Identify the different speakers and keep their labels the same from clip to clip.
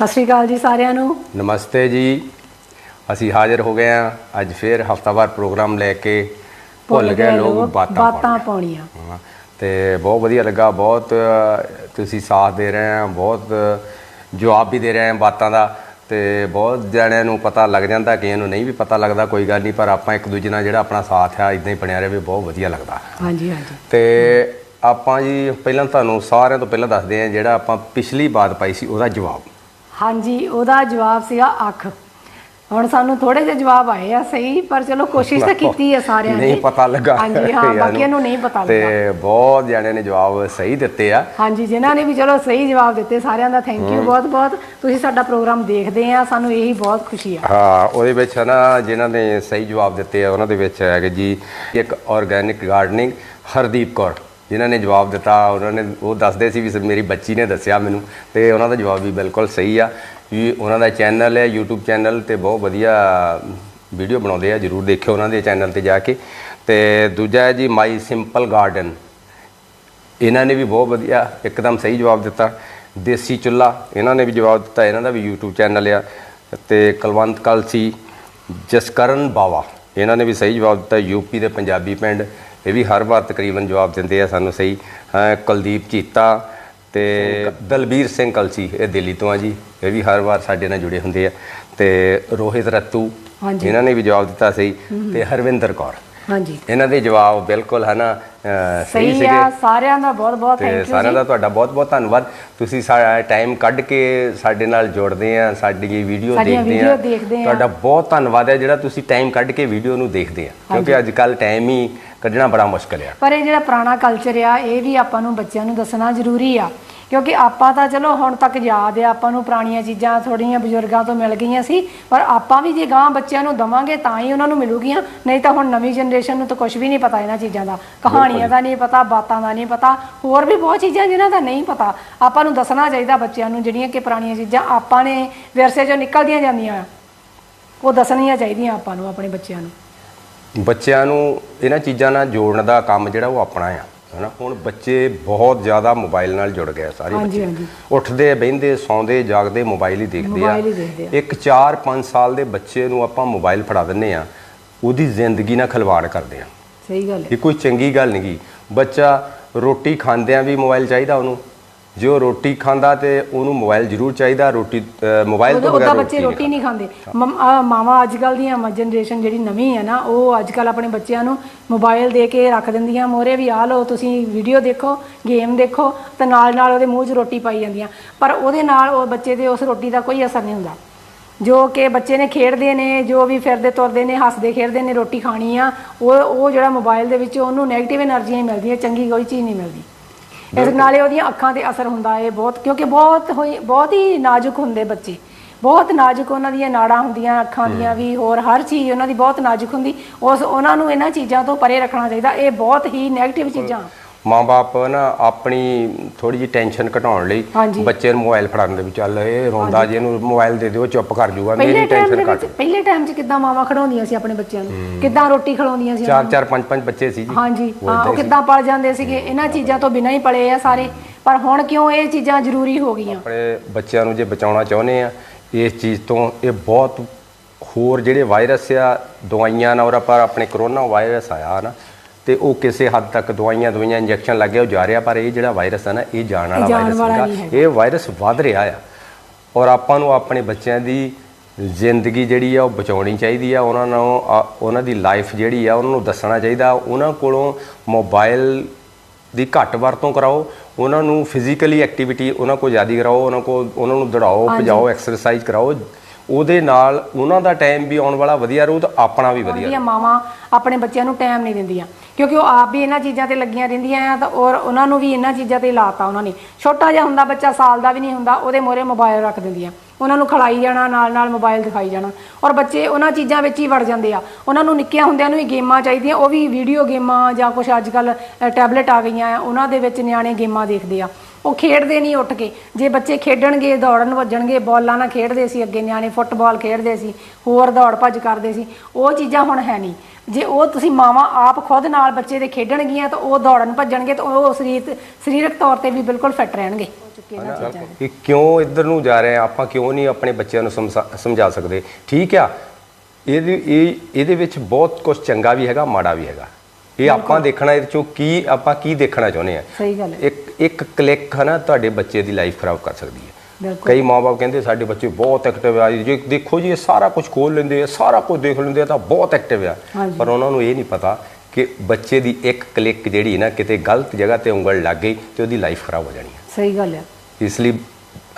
Speaker 1: ਸਤਿ ਸ਼੍ਰੀ ਅਕਾਲ ਜੀ ਸਾਰਿਆਂ ਨੂੰ।
Speaker 2: ਨਮਸਤੇ ਜੀ। ਅਸੀਂ ਹਾਜ਼ਰ ਹੋ ਗਏ ਹਾਂ ਅੱਜ ਫੇਰ ਹਫਤਾਵਾਰ ਪ੍ਰੋਗਰਾਮ ਲੈ ਕੇ ਭੁੱਲ ਗਏ ਲੋਕ ਬਾਤਾਂ
Speaker 1: ਬਾਤਾਂ
Speaker 2: ਪਾਉਣੀਆਂ। ਤੇ ਬਹੁਤ ਵਧੀਆ ਲੱਗਾ ਬਹੁਤ ਤੁਸੀਂ ਸਾਥ ਦੇ ਰਹੇ ਆ ਬਹੁਤ ਜਵਾਬ ਵੀ ਦੇ ਰਹੇ ਆ ਬਾਤਾਂ ਦਾ। ਤੇ ਬਹੁਤ ਜਣਿਆਂ ਨੂੰ ਪਤਾ ਲੱਗ ਜਾਂਦਾ ਕਿ ਇਹਨੂੰ ਨਹੀਂ ਵੀ ਪਤਾ ਲੱਗਦਾ ਕੋਈ ਗੱਲ ਨਹੀਂ ਪਰ ਆਪਾਂ ਇੱਕ ਦੂਜੇ ਨਾਲ ਜਿਹੜਾ ਆਪਣਾ ਸਾਥ ਆ ਇਦਾਂ ਹੀ ਬਣਿਆ ਰਹੇ ਬਹੁਤ ਵਧੀਆ ਲੱਗਦਾ।
Speaker 1: ਹਾਂਜੀ ਹਾਂਜੀ।
Speaker 2: ਤੇ ਆਪਾਂ ਜੀ ਪਹਿਲਾਂ ਤੁਹਾਨੂੰ ਸਾਰਿਆਂ ਤੋਂ ਪਹਿਲਾਂ ਦੱਸਦੇ ਆ ਜਿਹੜਾ ਆਪਾਂ ਪਿਛਲੀ ਬਾਤ ਪਾਈ ਸੀ ਉਹਦਾ ਜਵਾਬ।
Speaker 1: ਹਾਂਜੀ ਉਹਦਾ ਜਵਾਬ ਸੀਗਾ ਅੱਖ। ਹੁਣ ਸਾਨੂੰ ਥੋੜੇ ਜਿਹੇ ਜਵਾਬ ਆਏ ਆ ਸਹੀ ਪਰ ਚਲੋ ਕੋਸ਼ਿਸ਼ ਤਾਂ ਕੀਤੀ ਹੈ ਸਾਰਿਆਂ ਨੇ।
Speaker 2: ਨਹੀਂ ਪਤਾ ਲੱਗਾ।
Speaker 1: ਹਾਂਜੀ ਹਾਂ ਬਾਕੀਆਂ ਨੂੰ ਨਹੀਂ ਪਤਾ ਲੱਗਾ।
Speaker 2: ਤੇ ਬਹੁਤ ਜਣਿਆਂ ਨੇ ਜਵਾਬ ਸਹੀ ਦਿੱਤੇ ਆ।
Speaker 1: ਹਾਂਜੀ ਜਿਨ੍ਹਾਂ ਨੇ ਵੀ ਚਲੋ ਸਹੀ ਜਵਾਬ ਦਿੱਤੇ ਸਾਰਿਆਂ ਦਾ ਥੈਂਕ ਯੂ ਬਹੁਤ ਬਹੁਤ। ਤੁਸੀਂ ਸਾਡਾ ਪ੍ਰੋਗਰਾਮ ਦੇਖਦੇ ਆ ਸਾਨੂੰ ਇਹੀ ਬਹੁਤ ਖੁਸ਼ੀ ਆ।
Speaker 2: ਹਾਂ ਉਹਦੇ ਵਿੱਚ ਹੈ ਨਾ ਜਿਨ੍ਹਾਂ ਨੇ ਸਹੀ ਜਵਾਬ ਦਿੱਤੇ ਆ ਉਹਨਾਂ ਦੇ ਵਿੱਚ ਹੈਗੇ ਜੀ ਇੱਕ ਆਰਗੈਨਿਕ ਗਾਰਡਨਿੰਗ ਹਰਦੀਪ ਕੌਰ। ਜਿਨ੍ਹਾਂ ਨੇ ਜਵਾਬ ਦਿੱਤਾ, ਉਹਨਾਂ ਨੇ ਉਹ ਦੱਸਦੇ ਸੀ ਵੀ ਸ- ਮੇਰੀ ਬੱਚੀ ਨੇ ਦੱਸਿਆ ਮੈਨੂੰ ਤੇ ਉਹਨਾਂ ਦਾ ਜਵਾਬ ਵੀ ਬਿਲਕੁਲ ਸਹੀ ਆ। ਵੀ ਉਹਨਾਂ ਦਾ ਚੈਨਲ ਹੈ, YouTube ਚੈਨਲ ਤੇ ਬਹੁਤ ਵਧੀਆ ਵੀਡੀਓ ਬਣਾਉਂਦੇ ਆ, ਜਰੂਰ ਦੇਖਿਓ ਉਹਨਾਂ ਦੇ ਚੈਨਲ ਤੇ ਜਾ ਕੇ। ਤੇ ਦੂਜਾ ਹੈ ਜੀ ਮਾਈ ਸਿੰਪਲ ਗਾਰਡਨ ਇਹਨਾਂ ਨੇ ਵੀ ਬਹੁਤ ਵਧੀਆ, ਇੱਕਦਮ ਸਹੀ ਜਵਾਬ ਦਿੱਤਾ। ਦੇਸੀ ਚੁੱਲਾ ਇਹਨਾਂ ਨੇ ਵੀ ਜਵਾਬ ਦਿੱਤਾ, ਇਹਨਾਂ ਦਾ ਵੀ YouTube ਚੈਨਲ ਆ। ਤੇ ਕਲਵੰਤ ਕਲਸੀ, ਜਸਕਰਨ ਬਾਵਾ, ਇਹਨਾਂ ਨੇ ਵੀ ਸਹੀ ਜਵਾਬ ਦਿੱਤਾ ਯੂਪੀ ਦੇ ਪੰਜਾਬੀ ਪਿੰਡ। ਇਹ ਵੀ ਹਰ ਵਾਰ ਤਕਰੀਬਨ ਜਵਾਬ ਦਿੰਦੇ ਆ ਸਾਨੂੰ ਸਹੀ। ਕੁਲਦੀਪ ਚੀਤਾ ਤੇ ਦਲਬੀਰ ਸਿੰਘ ਕਲਸੀ ਇਹ ਦਿੱਲੀ ਤੋਂ ਆ ਜੀ। ਇਹ ਵੀ ਹਰ ਵਾਰ ਸਾਡੇ ਨਾਲ ਜੁੜੇ ਹੁੰਦੇ ਆ। ਤੇ ਰੋਹਿਤ ਰੱਤੂ। ਇਹਨਾਂ ਨੇ ਵੀ ਜਵਾਬ ਦਿੱਤਾ ਸਹੀ। ਤੇ ਹਰਵਿੰਦਰ ਕੌਰ
Speaker 1: ਹਾਂਜੀ।
Speaker 2: ਇਹਨਾਂ ਦੇ ਜਵਾਬ ਬਿਲਕੁਲ ਹੈ ਨਾ ਸਹੀ ਸੀਗੇ।
Speaker 1: ਸਾਰਿਆਂ ਦਾ ਬਹੁਤ ਬਹੁਤ ਥੈਂਕ ਯੂ
Speaker 2: ਸਾਰਿਆਂ ਦਾ ਤੁਹਾਡਾ ਬਹੁਤ-ਬਹੁਤ ਧੰਨਵਾਦ। ਤੁਸੀਂ ਸਾਡਾ ਟਾਈਮ ਕੱਢ ਕੇ ਸਾਡੇ ਨਾਲ ਜੁੜਦੇ ਆ ਸਾਡੀ ਵੀਡੀਓ ਦੇਖਦੇ ਆ। ਤੁਹਾਡਾ ਬਹੁਤ ਧੰਨਵਾਦ ਹੈ ਜਿਹੜਾ ਤੁਸੀਂ ਟਾਈਮ ਕੱਢ ਕੇ ਵੀਡੀਓ ਨੂੰ ਦੇਖਦੇ ਆ। ਕਿਉਂਕਿ ਅੱਜ ਕੱਲ ਟਾਈਮ ਹੀ ਕੱਢਣਾ ਬੜਾ ਮੁਸ਼ਕਲ ਆ।
Speaker 1: ਪਰ ਇਹ ਜਿਹੜਾ ਪੁਰਾਣਾ ਕਲਚਰ ਆ ਇਹ ਵੀ ਆਪਾਂ ਨੂੰ ਬੱਚਿਆਂ ਨੂੰ ਦੱਸਣਾ ਜ਼ਰੂਰੀ ਆ। ਕਿਉਂਕਿ ਆਪਾਂ ਤਾਂ ਚਲੋ ਹੁਣ ਤੱਕ ਯਾਦ ਆ ਆਪਾਂ ਨੂੰ ਪੁਰਾਣੀਆਂ ਚੀਜ਼ਾਂ ਥੋੜੀਆਂ ਬਜ਼ੁਰਗਾਂ ਤੋਂ ਮਿਲ ਗਈਆਂ ਸੀ ਪਰ ਆਪਾਂ ਵੀ ਜੇ ਗਾਂ ਬੱਚਿਆਂ ਨੂੰ ਦਵਾਂਗੇ ਤਾਂ ਹੀ ਉਹਨਾਂ ਨੂੰ ਮਿਲੂਗੀਆਂ ਨਹੀਂ ਤਾਂ ਹੁਣ ਨਵੀਂ ਜਨਰੇਸ਼ਨ ਨੂੰ ਤਾਂ ਕੁਝ ਵੀ ਨਹੀਂ ਪਤਾ ਇਹਨਾਂ ਚੀਜ਼ਾਂ ਦਾ। ਕਹਾਣੀਆਂ ਦਾ ਨਹੀਂ ਪਤਾ ਬਾਤਾਂ ਦਾ ਨਹੀਂ ਪਤਾ ਹੋਰ ਵੀ ਬਹੁਤ ਚੀਜ਼ਾਂ ਜਿਨ੍ਹਾਂ ਦਾ ਨਹੀਂ ਪਤਾ। ਆਪਾਂ ਨੂੰ ਦੱਸਣਾ ਚਾਹੀਦਾ ਬੱਚਿਆਂ ਨੂੰ ਜਿਹੜੀਆਂ ਕਿ ਪੁਰਾਣੀਆਂ ਚੀਜ਼ਾਂ ਆਪਾਂ ਨੇ ਵਿਰਸੇ ਚੋਂ ਨਿਕਲਦੀਆਂ ਜਾਂਦੀਆਂ ਆ। ਉਹ ਦੱਸਣੀਆਂ ਚਾਹੀਦੀਆਂ ਆਪਾਂ ਨੂੰ ਆਪਣੇ ਬੱਚਿਆਂ ਨੂੰ।
Speaker 2: ਬੱਚਿਆਂ ਨੂੰ ਇਹਨਾਂ ਚੀਜ਼ਾਂ ਨਾਲ ਜੋੜਨ ਦਾ ਕੰਮ ਜਿਹੜਾ ਉਹ ਆਪਣਾ ਆ ਹਨਾ? ਹੁਣ ਬੱਚੇ ਬਹੁਤ ਜ਼ਿਆਦਾ ਮੋਬਾਈਲ ਨਾਲ ਜੁੜ ਗਏ ਆ ਸਾਰੇ ਬੱਚੇ। ਉੱਠਦੇ ਬਹਿੰਦੇ ਸੌਂਦੇ ਜਾਗਦੇ ਮੋਬਾਈਲ ਹੀ ਦੇਖਦੇ ਆ। ਇੱਕ 4-5 ਸਾਲ ਦੇ ਬੱਚੇ ਨੂੰ ਆਪਾਂ ਮੋਬਾਈਲ ਫੜਾ ਦਿੰਨੇ ਆ ਉਹਦੀ ਜ਼ਿੰਦਗੀ ਨਾਲ ਖਿਲਵਾੜ ਕਰਦੇ ਆ।
Speaker 1: ਸਹੀ ਗੱਲ ਹੈ।
Speaker 2: ਇਹ ਕੋਈ ਚੰਗੀ ਗੱਲ ਨਹੀਂ ਗੀ। ਬੱਚਾ ਰੋਟੀ ਖਾਂਦਿਆਂ ਵੀ ਮੋਬਾਈਲ ਚਾਹੀਦਾ ਉਹਨੂੰ। ਜੇ ਉਹ ਰੋਟੀ ਖਾਂਦਾ ਤੇ ਉਹਨੂੰ ਮੋਬਾਈਲ ਜ਼ਰੂਰ ਚਾਹੀਦਾ ਰੋਟੀ ਮੋਬਾਈਲ ਤੋਂ ਬਗੈਰ
Speaker 1: ਬੱਚੇ ਰੋਟੀ ਨਹੀਂ ਖਾਂਦੇ। ਮਾਵਾ ਅੱਜ ਕੱਲ ਦੀਆਂ ਜਨਰੇਸ਼ਨ ਜਿਹੜੀ ਨਵੀਂ ਹੈ ਨਾ ਉਹ ਅੱਜ ਕੱਲ ਆਪਣੇ ਬੱਚਿਆਂ ਨੂੰ ਮੋਬਾਈਲ ਦੇ ਕੇ ਰੱਖ ਦਿੰਦੀਆਂ ਮੋਰੇ ਵੀ ਆ ਲਓ ਤੁਸੀਂ ਵੀਡੀਓ ਦੇਖੋ ਗੇਮ ਦੇਖੋ ਤੇ ਨਾਲ ਨਾਲ ਉਹਦੇ ਮੂੰਹ 'ਚ ਰੋਟੀ ਪਾਈ ਜਾਂਦੀਆਂ। ਪਰ ਉਹਦੇ ਨਾਲ ਉਹ ਬੱਚੇ ਦੇ ਉਸ ਰੋਟੀ ਦਾ ਕੋਈ ਅਸਰ ਨਹੀਂ ਹੁੰਦਾ। ਜੋ ਕਿ ਬੱਚੇ ਨੇ ਖੇਡਦੇ ਨੇ ਜੋ ਵੀ ਫਿਰਦੇ ਤੁਰਦੇ ਨੇ ਹੱਸਦੇ ਖੇਡਦੇ ਨੇ ਰੋਟੀ ਖਾਣੀ ਆ ਉਹ ਉਹ ਜਿਹੜਾ ਮੋਬਾਈਲ ਦੇ ਵਿੱਚ ਉਹਨੂੰ 네ਗੇਟਿਵ એનર્ਜੀ ਮਿਲਦੀ ਮਿਲਦੀਆਂ ਚੰਗੀ ਕੋਈ ਚੀਜ਼ ਨਹੀਂ ਮਿਲਦੀ। ਇਸ ਨਾਲੇ ਉਹਦੀਆਂ ਅੱਖਾਂ ਤੇ ਅਸਰ ਹੁੰਦਾ ਹੈ ਬਹੁਤ ਕਿਉਂਕਿ ਬਹੁਤ ਹੋਈ ਬਹੁਤ ਹੀ ਨਾਜ਼ੁਕ ਹੁੰਦੇ ਬੱਚੇ। ਬਹੁਤ ਨਾਜ਼ੁਕ ਉਹਨਾਂ ਦੀਆਂ ਨਾੜਾਂ ਹੁੰਦੀਆਂ ਅੱਖਾਂ ਦੀਆਂ ਵੀ ਹੋਰ ਹਰ ਚੀਜ਼ ਉਹਨਾਂ ਦੀ ਬਹੁਤ ਨਾਜ਼ੁਕ ਹੁੰਦੀ। ਉਸ ਉਹਨਾਂ ਨੂੰ ਇਹਨਾਂ ਚੀਜ਼ਾਂ ਤੋਂ ਪਰੇ ਰੱਖਣਾ ਚਾਹੀਦਾ। ਇਹ ਬਹੁਤ ਹੀ 네ਗੇਟਿਵ ਚੀਜ਼ਾਂ।
Speaker 2: ਮਾਂ-ਬਾਪ ਨਾ ਆਪਣੀ ਥੋੜੀ ਜਿਹੀ ਟੈਨਸ਼ਨ ਘਟਾਉਣ ਲਈ
Speaker 1: ਹਾਂਜੀ।
Speaker 2: ਬੱਚੇ ਨੂੰ ਮੋਬਾਈਲ ਫੜਾਉਣ ਦੇ ਵੀ ਚੱਲ ਇਹ ਰੋਂਦਾ ਜੇ ਇਹਨੂੰ ਮੋਬਾਈਲ ਦੇ ਦਿਓ ਚੁੱਪ ਕਰ
Speaker 1: ਪਹਿਲੇ
Speaker 2: ਮੇਰੀ
Speaker 1: ਟਾਈਮ ਦੇ
Speaker 2: ਟੈਨਸ਼ਨ
Speaker 1: ਵਿੱਚ
Speaker 2: ਘਟ
Speaker 1: ਪਹਿਲੇ ਟਾਈਮ 'ਚ ਕਿੱਦਾਂ ਮਾਵਾਂ ਖੜਾਉਂਦੀਆਂ ਸੀ ਆਪਣੇ ਬੱਚਿਆਂ ਨੂੰ? ਕਿੱਦਾਂ ਰੋਟੀ ਖਿਲਾਉਂਦੀਆਂ ਸੀ
Speaker 2: ਚਾਰ ਚਾਰ ਪੰਜ ਪੰਜ ਬੱਚੇ ਸੀ ਜੀ।
Speaker 1: ਹਾਂਜੀ। ਹਾਂ ਉਹ ਕਿੱਦਾਂ ਪਲ ਜਾਂਦੇ ਸੀਗੇ ਇਹਨਾਂ ਚੀਜ਼ਾਂ ਤੋਂ ਬਿਨਾਂ ਹੀ ਪਲੇ ਆ ਸਾਰੇ। ਪਰ ਹੁਣ ਕਿਉਂ ਇਹ ਚੀਜ਼ਾਂ ਜ਼ਰੂਰੀ ਹੋ ਗਈਆਂ?
Speaker 2: ਆਪਣੇ ਬੱਚਿਆਂ ਨੂੰ ਜੇ ਬਚਾਉਣਾ ਚਾਹੁੰਦੇ ਆ ਇਸ ਚੀਜ਼ ਤੋਂ ਇਹ ਬਹੁਤ ਹੋਰ ਜਿਹੜੇ ਵਾਇਰਸ ਆ ਦਵਾਈਆਂ ਨਾਲ ਔਰ ਆਪਾਂ ਆਪਣੇ ਕਰੋਨਾ ਵਾਇਰਸ ਆਇਆ ਨਾ ਤੇ ਉਹ ਕਿਸੇ ਹੱਦ ਤੱਕ ਦਵਾਈਆਂ ਦਵਾਈਆਂ ਇੰਜੈਕਸ਼ਨ ਲੱਗ ਗਿਆ ਉਹ ਜਾ ਰਿਹਾ ਪਰ ਇਹ ਜਿਹੜਾ ਵਾਇਰਸ ਹੈ ਨਾ ਇਹ ਜਾਣ ਵਾਲਾ ਵਾਇਰਸ ਹੈਗਾ। ਇਹ ਵਾਇਰਸ ਵੱਧ ਰਿਹਾ ਆ। ਔਰ ਆਪਾਂ ਨੂੰ ਆਪਣੇ ਬੱਚਿਆਂ ਦੀ ਜ਼ਿੰਦਗੀ ਜਿਹੜੀ ਆ ਉਹ ਬਚਾਉਣੀ ਚਾਹੀਦੀ ਆ। ਉਹਨਾਂ ਨੂੰ ਉਹਨਾਂ ਦੀ ਲਾਈਫ ਜਿਹੜੀ ਆ ਉਹਨਾਂ ਨੂੰ ਦੱਸਣਾ ਚਾਹੀਦਾ। ਉਹਨਾਂ ਕੋਲੋਂ ਮੋਬਾਈਲ ਦੀ ਘੱਟ ਵਰਤੋਂ ਕਰਾਓ। ਉਹਨਾਂ ਨੂੰ ਫਿਜ਼ੀਕਲੀ ਐਕਟੀਵਿਟੀ ਉਹਨਾਂ ਕੋਲ ਜ਼ਿਆਦਾ ਕਰਾਓ। ਉਹਨਾਂ ਕੋਲ ਉਹਨਾਂ ਨੂੰ ਦੌੜਾਓ ਭਜਾਓ ਐਕਸਰਸਾਈਜ਼ ਕਰਾਓ। ਉਹਦੇ ਨਾਲ ਉਹਨਾਂ ਦਾ ਟਾਈਮ ਵੀ ਆਉਣ ਵਾਲਾ ਵਧੀਆ ਰਹੂ ਤੇ ਆਪਣਾ ਵੀ ਵਧੀਆ
Speaker 1: ਮਾਵਾਂ ਆਪਣੇ ਬੱਚਿਆਂ ਨੂੰ ਟਾਈਮ ਨਹੀਂ ਦਿੰਦੀਆਂ। ਕਿਉਂਕਿ ਉਹ ਆਪ ਵੀ ਇਹਨਾਂ ਚੀਜ਼ਾਂ ਤੇ ਲੱਗੀਆਂ ਰਹਿੰਦੀਆਂ ਆ ਤਾਂ ਔਰ ਉਹਨਾਂ ਨੂੰ ਵੀ ਇਹਨਾਂ ਚੀਜ਼ਾਂ ਤੇ ਲਾਤਾ ਉਹਨਾਂ ਨੇ। ਛੋਟਾ ਜਿਹਾ ਹੁੰਦਾ ਬੱਚਾ ਸਾਲ ਦਾ ਵੀ ਨਹੀਂ ਹੁੰਦਾ, ਉਹਦੇ ਮੋਰੇ ਮੋਬਾਈਲ ਰੱਖ ਦਿੰਦੀਆਂ। ਉਹਨਾਂ ਨੂੰ ਖਿਲਾਈ ਜਾਣਾ ਨਾਲ ਨਾਲ ਮੋਬਾਈਲ ਦਿਖਾਈ ਜਾਣਾ। ਔਰ ਬੱਚੇ ਉਹਨਾਂ ਚੀਜ਼ਾਂ ਵਿੱਚ ਹੀ ਵੜ ਜਾਂਦੇ ਆ। ਉਹਨਾਂ ਨੂੰ ਨਿੱਕਿਆਂ ਹੁੰਦਿਆਂ ਨੂੰ ਹੀ ਗੇਮਾਂ ਚਾਹੀਦੀਆਂ, ਉਹ ਵੀ ਵੀਡੀਓ ਗੇਮਾਂ ਜਾਂ ਕੁਝ ਅੱਜ ਕੱਲ ਟੈਬਲੇਟ ਆ ਗਈਆਂ ਆ, ਉਹਨਾਂ ਦੇ ਵਿੱਚ ਨਿਆਣੇ ਗੇਮਾਂ ਦੇਖਦੇ ਆ। ਉਹ ਖੇਡਦੇ ਨਹੀਂ ਉੱਠ ਕੇ। ਜੇ ਬੱਚੇ ਖੇਡਣਗੇ, ਦੌੜਨ ਭੱਜਣਗੇ ਬੋਲਾਂ ਨਾਲ ਖੇਡਦੇ ਸੀ ਅੱਗੇ, ਨਿਆਣੇ ਫੁੱਟਬਾਲ ਖੇਡਦੇ ਸੀ, ਹੋਰ ਦੌੜ ਭੱਜ ਕਰਦੇ ਸੀ, ਉਹ ਚੀਜ਼ਾਂ ਹੁਣ ਹੈ ਨਹੀਂ। ਜੇ ਉਹ ਤੁਸੀਂ ਮਾਵਾਂ ਆਪ ਖੁਦ ਨਾਲ ਬੱਚੇ ਦੇ ਖੇਡਣਗੀਆਂ ਤਾਂ ਉਹ ਦੌੜਨ ਭੱਜਣਗੇ ਤਾਂ ਉਹ ਸਰੀਰ ਸਰੀਰਕ ਤੌਰ ਤੇ ਵੀ ਬਿਲਕੁਲ ਫਿੱਟ ਰਹਿਣਗੇ। ਹੋ ਚੁੱਕੇ ਇਹਨਾਂ ਚੀਜ਼ਾਂ ਦੇ।
Speaker 2: ਕਿ ਕਿਉਂ ਇੱਧਰ ਨੂੰ ਜਾ ਰਹੇ ਆ? ਆਪਾਂ ਕਿਉਂ ਨਹੀਂ ਆਪਣੇ ਬੱਚਿਆਂ ਨੂੰ ਸਮਝਾ ਸਕਦੇ? ਠੀਕ ਆ। ਇਹਦੇ ਇਹ ਇਹਦੇ ਵਿੱਚ ਬਹੁਤ ਕੁਝ ਚੰਗਾ ਵੀ ਹੈਗਾ ਮਾੜਾ ਵੀ ਹੈਗਾ। ਇਹ ਆਪਾਂ ਦੇਖਣਾ ਇਹਦੇ ਚੋਂ ਕੀ ਆਪਾਂ ਕੀ ਦੇਖਣਾ ਚਾਹੁੰਦੇ ਆ?
Speaker 1: ਸਹੀ ਗੱਲ ਹੈ।
Speaker 2: ਇੱਕ ਇੱਕ ਕਲਿੱਕ ਹੈ ਨਾ ਤੁਹਾਡੇ ਬੱਚੇ ਦੀ ਲਾਈਫ ਖਰਾਬ ਕਰ ਸਕਦੀ ਹੈ। ਕਈ ਮਾਪੇ ਕਹਿੰਦੇ ਸਾਡੇ ਬੱਚੇ ਬਹੁਤ ਐਕਟਿਵ ਆ। ਜੇ ਦੇਖੋ ਜੀ ਇਹ ਸਾਰਾ ਕੁਝ ਖੋਲ ਲੈਂਦੇ ਆ ਸਾਰਾ ਕੁਝ ਦੇਖ ਲੈਂਦੇ ਆ ਤਾਂ ਬਹੁਤ ਐਕਟਿਵ ਆ। ਪਰ ਉਹਨਾਂ ਨੂੰ ਇਹ ਨਹੀਂ ਪਤਾ ਕਿ ਬੱਚੇ ਦੀ ਇੱਕ ਕਲਿੱਕ ਜਿਹੜੀ ਨਾ ਕਿਤੇ ਗਲਤ ਜਗ੍ਹਾ ਤੇ ਉਂਗਲ ਲੱਗ ਗਈ ਤੇ ਉਹਦੀ ਲਾਈਫ ਖਰਾਬ ਹੋ ਜਾਣੀ ਹੈ
Speaker 1: ਸਹੀ ਗੱਲ ਹੈ
Speaker 2: ਇਸ ਲਈ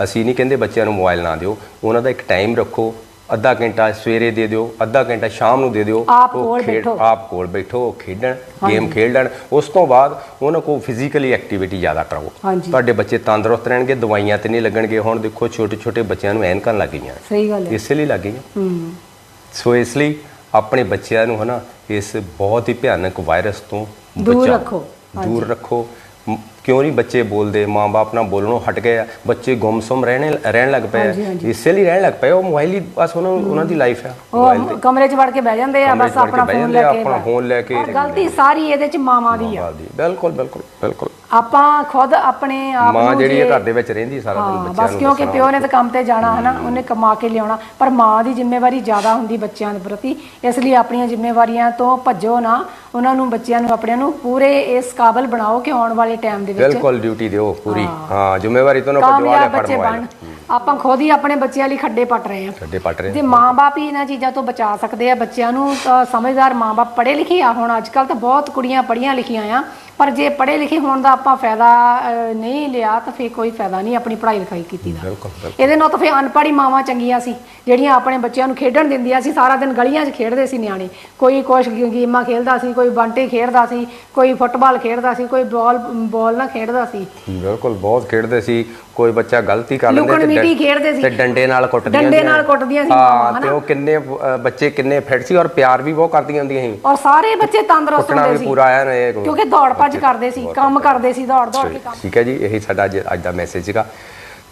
Speaker 2: ਅਸੀਂ ਨਹੀਂ ਕਹਿੰਦੇ ਬੱਚਿਆਂ ਨੂੰ ਮੋਬਾਈਲ ਨਾ ਦਿਓ। ਉਹਨਾਂ ਦਾ ਇੱਕ ਟਾਈਮ ਰੱਖੋ ਅੱਧਾ ਘੰਟਾ ਸਵੇਰੇ ਦੇ ਦਿਓ ਅੱਧਾ ਘੰਟਾ ਸ਼ਾਮ ਨੂੰ ਦੇ ਦਿਓ।
Speaker 1: ਆਪ
Speaker 2: ਉਹ
Speaker 1: ਕੋਲ
Speaker 2: ਖੇਡ-
Speaker 1: ਬੈਠੋ।
Speaker 2: ਆਪ ਕੋਲ ਬੈਠੋ ਉਹ ਖੇਡਣ ਗੇਮ ਖੇਡਣ। ਉਸ ਤੋਂ ਬਾਅਦ ਉਹਨਾਂ ਕੋਲ ਫਿਜ਼ੀਕਲੀ ਐਕਟੀਵਿਟੀ ਜ਼ਿਆਦਾ ਕਰਾਓ।
Speaker 1: ਹਾਂਜੀ।
Speaker 2: ਤੁਹਾਡੇ ਬੱਚੇ ਤੰਦਰੁਸਤ ਰਹਿਣਗੇ ਦਵਾਈਆਂ ਤੇ ਨਹੀਂ ਲੱਗਣਗੇ। ਹੁਣ ਦੇਖੋ ਛੋਟੇ ਛੋਟੇ ਬੱਚਿਆਂ ਨੂੰ ਐਨਕਾਂ ਲੱਗ ਗਈਆਂ।
Speaker 1: ਸਹੀ ਗੱਲ ਹੈ।
Speaker 2: ਇਸੇ ਲਈ ਲੱਗ ਗਈਆਂ।
Speaker 1: ਹੂੰ।
Speaker 2: ਸੋ ਇਸ ਲਈ ਆਪਣੇ ਬੱਚਿਆਂ ਨੂੰ ਹਨਾ ਇਸ ਬਹੁਤ ਹੀ ਭਿਆਨਕ ਵਾਇਰਸ ਤੋਂ
Speaker 1: ਦੂਰ
Speaker 2: ਬਚਾਓ।
Speaker 1: ਰੱਖੋ।
Speaker 2: ਦੂਰ ਰੱਖੋ। ਮ- ਕਿਉਂ ਨਹੀਂ ਬੱਚੇ ਬੋਲਦੇ? ਮਾਂ-ਬਾਪ ਨਾਲ ਬੋਲਣੋਂ ਹਟ ਗਏ ਆ। ਬੱਚੇ ਗੁੰਮਸੁਮ ਰਹਿਣੇ ਰਹਿਣ ਲੱਗ ਪਏ ਆ। ਇਸੇ ਲਈ ਰਹਿਣ ਲੱਗ ਪਏ ਉਹ ਮੋਬਾਈਲ ਹੀ ਬਸ ਉਹਨਾਂ ਉਹਨਾਂ ਦੀ ਲਾਈਫ ਆ।
Speaker 1: ਉਹ ਕਮਰੇ 'ਚ ਵੜ ਕੇ ਬਹਿ ਜਾਂਦੇ ਆ ਬਸ ਆਪਣਾ ਫੋਨ ਲੈ ਕੇ
Speaker 2: ਆਪਣਾ ਫੋਨ ਲੈ ਕੇ
Speaker 1: ਗਲਤੀ ਸਾਰੀ ਇਹਦੇ 'ਚ ਮਾਵਾਂ ਦੀ ਆ।
Speaker 2: ਬਿਲਕੁਲ ਬਿਲਕੁਲ ਬਿਲਕੁਲ।
Speaker 1: ਆਪਾਂ ਖੁਦ ਆਪਣੇ ਆਪ
Speaker 2: ਮਾਂ
Speaker 1: ਨੂੰ
Speaker 2: ਜਿਹੜੀ
Speaker 1: ਜੇ-
Speaker 2: ਹੈ ਘਰ ਦੇ ਵਿੱਚ ਰਹਿੰਦੀ ਸਾਰਾ ਦਿਨ ਬੱਚਿਆਂ
Speaker 1: ਬਸ
Speaker 2: ਨੂੰ
Speaker 1: ਕਿਉਂਕਿ
Speaker 2: ਦੱਸਣਾ।
Speaker 1: ਪਿਓ ਨੇ ਤਾਂ ਕੰਮ ਤੇ ਜਾਣਾ ਹਨਾ ਉਹਨੇ ਕਮਾ ਕੇ ਲਿਆਉਣਾ। ਪਰ ਮਾਂ ਦੀ ਜ਼ਿੰਮੇਵਾਰੀ ਜ਼ਿਆਦਾ ਹੁੰਦੀ ਬੱਚਿਆਂ ਦੇ ਪ੍ਰਤੀ। ਇਸ ਲਈ ਆਪਣੀਆਂ ਜ਼ਿੰਮੇਵਾਰੀਆਂ ਤੋਂ ਭੱਜੋ ਨਾ। ਉਹਨਾਂ ਨੂੰ ਬੱਚਿਆਂ ਨੂੰ ਆਪਣਿਆਂ ਨੂੰ ਪੂਰੇ ਇਸ ਕਾਬਲ ਬਣਾਓ ਕਿ ਆਉਣ ਵਾਲੇ ਟਾਈਮ ਦੇ ਵਿੱਚ
Speaker 2: ਬਿਲਕੁਲ ਡਿਊਟੀ ਦਿਓ ਪੂਰੀ। ਹਾਂ। ਜ਼ਿੰਮੇਵਾਰੀ ਤੋਂ ਨਾ ਵਾਲੇ ਫੜ
Speaker 1: ਬੱਚੇ ਬਣ। ਆਪਾਂ ਖੁਦ ਹੀ ਆਪਣੇ ਬੱਚਿਆਂ ਲਈ ਖੱਡੇ ਪੱਟ ਰਹੇ ਹਾਂ।
Speaker 2: ਛੱਡੇ ਪੱਟ ਰਹੇ
Speaker 1: ਜੇ ਮਾਂ-ਬਾਪ ਹੀ ਇਹਨਾਂ ਚੀਜ਼ਾਂ ਤੋਂ ਬਚਾ ਸਕਦੇ ਆ ਬੱਚਿਆਂ ਨੂੰ ਤਾਂ ਸਮਝਦਾਰ ਮਾਂ-ਬਾਪ ਪੜ੍ਹੇ ਲਿਖੇ ਆ ਹੁਣ। ਅੱਜਕੱਲ ਤਾਂ ਬਹੁਤ ਕੁੜੀਆਂ ਪੜ੍ਹੀਆਂ ਲਿਖੀਆਂ ਆ। ਪਰ ਜੇ ਪੜ੍ਹੇ ਲਿਖੇ ਹੋਣ ਦਾ ਆਪਾਂ ਫਾਇਦਾ ਅਹ, ਨਹੀਂ ਲਿਆ ਤਾਂ ਫੇਰ ਕੋਈ ਫਾਇਦਾ ਨਹੀਂ ਆਪਣੀ ਪੜ੍ਹਾਈ ਲਿਖਾਈ ਕੀਤੀ ਦਾ।
Speaker 2: ਬਿਲਕੁਲ ਬਿਲਕੁਲ।
Speaker 1: ਇਹਦੇ ਨਾਲ ਤਾਂ ਫੇਰ ਅਨਪੜ੍ਹ ਹੀ ਮਾਵਾਂ ਚੰਗੀਆਂ ਸੀ ਜਿਹੜੀਆਂ ਆਪਣੇ ਬੱਚਿਆਂ ਨੂੰ ਖੇਡਣ ਦਿੰਦੀਆਂ ਸੀ ਸਾਰਾ ਦਿਨ ਗਲੀਆਂ 'ਚ ਖੇਡਦੇ ਸੀ ਨਿਆਣੇ। ਕੋਈ ਕੁਛ ਗੇ- ਗੇਮਾਂ ਖੇਡਦਾ ਸੀ ਕੋਈ ਬੰਟੇ ਖੇਡਦਾ ਸੀ ਕੋਈ ਫੁੱਟਬਾਲ ਖੇਡਦਾ ਸੀ ਕੋਈ ਬਾਲ ਬਾਲ ਨਾਲ ਖੇਡਦਾ ਸੀ।
Speaker 2: ਬਿਲਕੁਲ ਬਹੁਤ ਖੇਡਦੇ ਸੀ। ਕੋਈ ਬੱਚਾ ਗਲਤੀ ਕਰ ਲੈਂਦੇ
Speaker 1: ਲੁਕਣ
Speaker 2: ਤੇ
Speaker 1: ਮੀਟੀ ਖੇਡਦੇ ਸੀ।
Speaker 2: ਤੇ ਡੰਡੇ ਨਾਲ ਕੁੱਟਦੀਆਂ
Speaker 1: ਡੰਡੇ। ਨਾਲ ਕੁੱਟਦੀਆਂ ਸੀ।
Speaker 2: ਹਾਂ ਤੇ? ਉਹ ਕਿੰਨੇ ਬੱਚੇ ਕਿੰਨੇ ਫਿੱਟ ਸੀ ਔਰ ਪਿਆਰ ਵੀ ਬਹੁਤ ਕਰਦੀਆਂ ਹੁੰਦੀਆਂ ਸੀ।
Speaker 1: ਔਰ ਸਾਰੇ ਬੱਚੇ ਤੰਦਰੁਸਤ ਹੁੰਦੇ ਸੀ।
Speaker 2: ਪੂਰਾ ਆਇਆ ਨਾ ਇਹ
Speaker 1: ਕਿਉਂਕਿ ਦੌੜ ਭੱਜ ਕਰਦੇ ਸੀ ਕੰਮ ਕਰਦੇ ਸੀ ਦੌੜ ਦੌੜ ਕੇ ਕੰਮ।
Speaker 2: ਠੀਕ ਹੈ ਜੀ ਇਹੀ ਸਾਡਾ ਅੱਜ ਦਾ ਮੈਸੇਜ ਸੀਗਾ।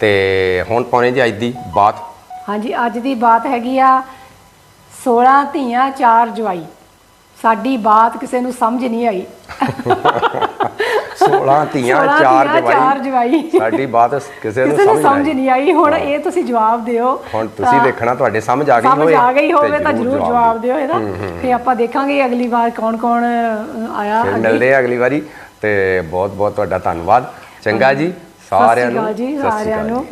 Speaker 2: ਤੇ ਹੁਣ ਪਾਉਣੇ ਜੀ ਅੱਜ ਦੀ ਬਾਤ।
Speaker 1: ਹਾਂਜੀ ਅੱਜ ਦੀ ਬਾਤ ਹੈਗੀ ਆ 16 ਧੀਆਂ ਚਾਰ ਜਵਾਈ। ਸਾਡੀ ਬਾਤ ਕਿਸੇ ਨੂੰ ਸਮਝ ਨਹੀਂ ਆਈ।
Speaker 2: 16 ਧੀਆਂ
Speaker 1: 16
Speaker 2: ਚਾਰ
Speaker 1: ਧੀਆਂ, ਚਾਰ
Speaker 2: ਜਵਾਈ।
Speaker 1: ਜਵਾਈ।
Speaker 2: ਸਾਡੀ ਬਾਤ ਕਿਸੇ ਨੂੰ ਸਮਝ
Speaker 1: ਸਮਝ
Speaker 2: ਨਹੀਂ
Speaker 1: ਆਈ। ਹੁਣ ਇਹ ਤੁਸੀਂ ਜਵਾਬ ਦਿਓ।
Speaker 2: ਹੁਣ ਤੁਸੀਂ
Speaker 1: ਤਾਂ
Speaker 2: ਦੇਖਣਾ ਤੁਹਾਡੇ ਸਮਝ ਆ ਗਈ
Speaker 1: ਸਮਝ
Speaker 2: ਹੋਵੇ
Speaker 1: ਆ ਗਈ ਹੋਵੇ
Speaker 2: ਤੇ
Speaker 1: ਤਾਂ ਜ਼ਰੂਰ ਜਵਾਬ ਦਿਓ। ਇਹਦਾ। ਫੇ ਆਪਾਂ ਦੇਖਾਂਗੇ ਅਗਲੀ ਵਾਰ ਕੌਣ ਕੌਣ ਆਇਆ।
Speaker 2: ਮਿਲਦੇ ਆ ਅਗਲੀ ਵਾਰੀ। ਤੇ ਬਹੁਤ ਬਹੁਤ ਤੁਹਾਡਾ ਧੰਨਵਾਦ। ਚੰਗਾ ਜੀ ਸਾਰਿਆਂ ਨੂੰ।
Speaker 1: ਸਤਿ ਸ਼੍ਰੀ ਅਕਾਲ ਜੀ ਸਾਰਿਆਂ ਨੂੰ।